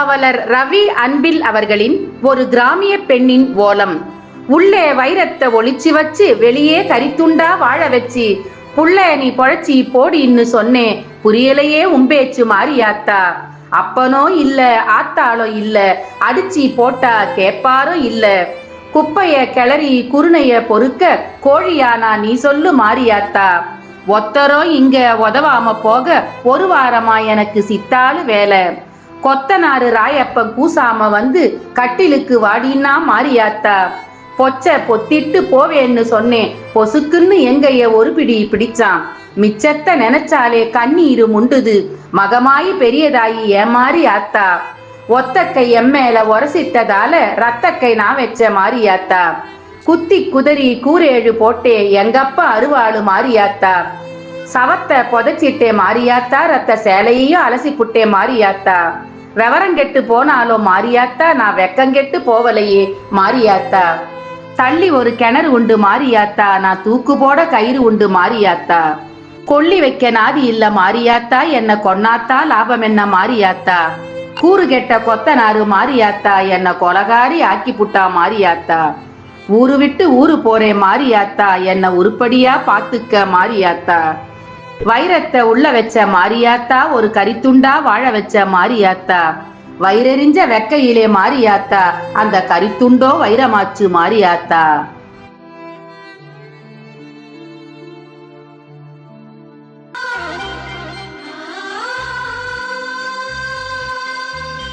காவலர் ரவி அன்பில் அவர்களின் ஒரு கிராமிய பெண்ணின் ஓலம். உள்ளே வைரத்தை ஒளிச்சு வச்சு வெளியே கரித்துண்டா வாழ வச்சு புள்ள நீ பொழைச்சி போடின்னு சொன்னேன் புரியலையே உம்பேச்சு மாறியாத்தா. அப்பனோ இல்ல ஆத்தாளோ இல்ல அடிச்சு போட்டா கேப்பாரோ இல்ல. குப்பைய கிளறி குருணைய பொறுக்க கோழியானா நீ சொல்லு மாறியாத்தா. ஒத்தரோ இங்க உதவாம போக ஒரு வாரமா எனக்கு சித்தாளு வேலை. கொத்தனாரு ராயப்பன் கூசாம வந்து கட்டிலுக்கு வாடின்னா மாறியாத்தா பொச்ச பொத்திட்டு போவேன்னு சொன்னேன். பொசுக்குன்னு எங்கைய ஒரு பிடி பிடிச்சான். மிச்சத்தை நினைச்சாலே கண்ணீரு முண்டுது. மகமாயி பெரியதாயி ஏமாறி ஆத்தா. ஒத்தக்கை எம்மேல உரசிட்டதால ரத்தக்கை நான் வச்ச மாறியாத்தா குத்தி குதறி கூரேழு போட்டே எங்கப்பா அருவாளு மாறியாத்தா சவத்தை புதைச்சிட்டே மாறியாத்தா ரத்த சேலையையும் அலசி புட்டே மாறியாத்தா விவரம் கெட்டு போனாலும் மாரியாத்தா நான் வெக்கங்கெட்டு போவலையே மாறியாத்தா தள்ளி ஒரு கிணறு உண்டு மாறியாத்தா நான் தூக்கு போட கயிறு உண்டு மாறியாத்தா கொள்ளி வைக்க நாதி இல்ல மாரியாத்தா. என்ன கொன்னாத்தா லாபம் என்ன மாறியாத்தா கூறு கெட்ட கொத்தனாரு மாறியாத்தா என்ன கொலகாரி ஆக்கி புட்டா மாறியாத்தா ஊரு விட்டு ஊரு போறேன் மாரியாத்தா. என்ன உருப்படியா பாத்துக்க மாறியாத்தா வைரத்தை உள்ள வச்ச மாரியாத்தா ஒரு கரித்துண்டா வாழ வச்ச மாரியாத்தா. வயிறெறிஞ்ச வெக்கையிலே மாரியாத்தா அந்த கரித்துண்டோ வைரமாச்சு மாரியாத்தா.